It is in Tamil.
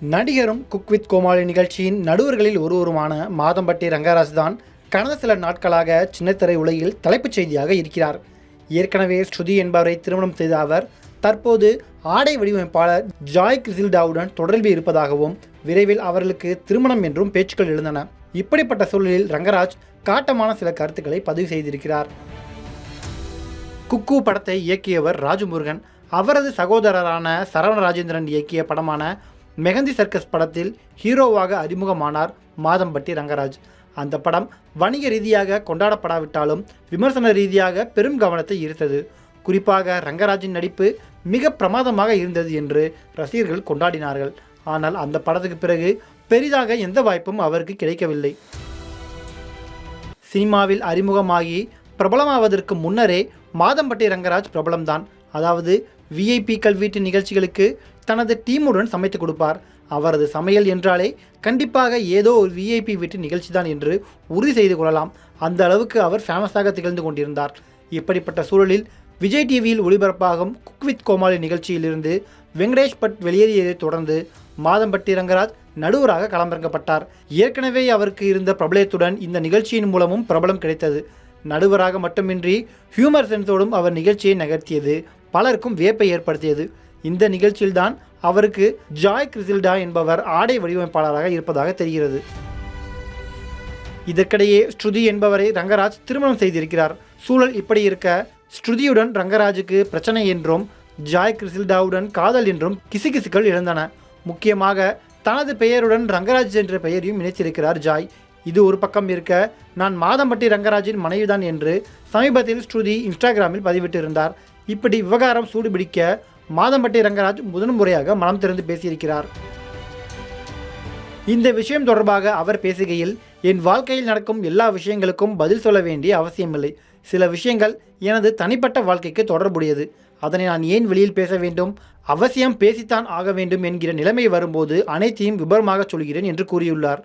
நடிகரும் குக் வித் கோமாளி நிகழ்ச்சியின் நடுவர்களில் ஒருவருமான மாதம்பட்டி ரங்கராஜ் தான் கடந்த சில நாட்களாக சின்னத்திரை உலகில் தலைப்புச் செய்தியாக இருக்கிறார். ஏற்கனவே ஸ்ருதி என்பவரை திருமணம் செய்த அவர் தற்போது ஆடை வடிவமைப்பாளர் ஜாய் கிரிசில்டாவுடன் தொடர்பில் இருப்பதாகவும் விரைவில் அவர்களுக்கு திருமணம் என்றும் பேச்சுக்கள் எழுந்தன. இப்படிப்பட்ட சூழலில் ரங்கராஜ் காட்டமான சில கருத்துக்களை பதிவு செய்திருக்கிறார். குக்கு படத்தை இயக்கியவர் ராஜமுருகன். அவரது சகோதரரான சரவண ராஜேந்திரன் இயக்கிய படமான மெஹந்தி சர்க்கஸ் படத்தில் ஹீரோவாக அறிமுகமானார் மாதம்பட்டி ரங்கராஜ். அந்த படம் வணிக ரீதியாக கொண்டாடப்படாவிட்டாலும் விமர்சன ரீதியாக பெரும் கவனத்தை ஈர்த்தது. குறிப்பாக ரங்கராஜின் நடிப்பு மிக பிரமாதமாக இருந்தது என்று ரசிகர்கள் கொண்டாடினார்கள். ஆனால் அந்த படத்துக்கு பிறகு பெரிதாக எந்த வாய்ப்பும் அவருக்கு கிடைக்கவில்லை. சினிமாவில் அறிமுகமாகி பிரபலமாவதற்கு முன்னரே மாதம்பட்டி ரங்கராஜ் பிரபலம்தான். அதாவது விஐபிக்கள் வீட்டு நிகழ்ச்சிகளுக்கு தனது டீமுடன் சமைத்து கொடுப்பார். அவரது சமையல் என்றாலே கண்டிப்பாக ஏதோ ஒரு விஐபி வீட்டு நிகழ்ச்சி தான் என்று உறுதி செய்து கொள்ளலாம். அந்த அளவுக்கு அவர் ஃபேமஸாக திகழ்ந்து கொண்டிருந்தார். இப்படிப்பட்ட சூழலில் விஜய் டிவியில் ஒளிபரப்பாகும் குக் வித் கோமாளி நிகழ்ச்சியிலிருந்து வெங்கடேஷ் பட் வெளியேறியதைத் தொடர்ந்து மாதம்பட்டி ரங்கராஜ் நடுவராக களமிறங்கப்பட்டார். ஏற்கனவே அவருக்கு இருந்த பிரபலத்துடன் இந்த நிகழ்ச்சியின் மூலமும் பிரபலம் கிடைத்தது. நடுவராக மட்டுமின்றி ஹியூமர் சென்ஸோடும் அவர் நிகழ்ச்சியை நகர்த்தியது. பலருக்கும் வியப்பை ஏற்படுத்தியது. இந்த நிகழ்ச்சியில்தான் அவருக்கு ஜாய் கிரிசில்டா என்பவர் ஆடை வடிவமைப்பாளராக இருப்பதாக தெரிகிறது. இதற்கிடையே ஸ்ருதி என்பவரை ரங்கராஜ் திருமணம் செய்திருக்கிறார். சூழல் இப்படி இருக்க ஸ்ருதியுடன் ரங்கராஜுக்கு பிரச்சனை என்றும் ஜாய் கிரிசில்டாவுடன் காதல் என்றும் கிசுகிசுக்கள் எழுந்தன. முக்கியமாக தனது பெயருடன் ரங்கராஜ் என்ற பெயரையும் இணைத்திருக்கிறார் ஜாய். இது ஒரு பக்கம் இருக்க நான் மாதம்பட்டி ரங்கராஜின் மனைவிதான் என்று சமீபத்தில் ஸ்ருதி இன்ஸ்டாகிராமில் பதிவிட்டிருந்தார். இப்படி விவகாரம் சூடுபிடிக்க மாதம்பட்டி ரங்கராஜ் முதன் முறையாக மனம் திறந்து பேசியிருக்கிறார். இந்த விஷயம் தொடர்பாக அவர் பேசுகையில் என் வாழ்க்கையில் நடக்கும் எல்லா விஷயங்களுக்கும் பதில் சொல்ல வேண்டிய அவசியமில்லை. சில விஷயங்கள் எனது தனிப்பட்ட வாழ்க்கைக்கு தொடர்புடையது. அதனை நான் ஏன் வெளியில் பேச வேண்டும்? அவசியம் பேசித்தான் ஆக வேண்டும் என்கிற நிலைமை வரும்போது அனைத்தையும் விபரமாக சொல்கிறேன் என்று கூறியுள்ளார்.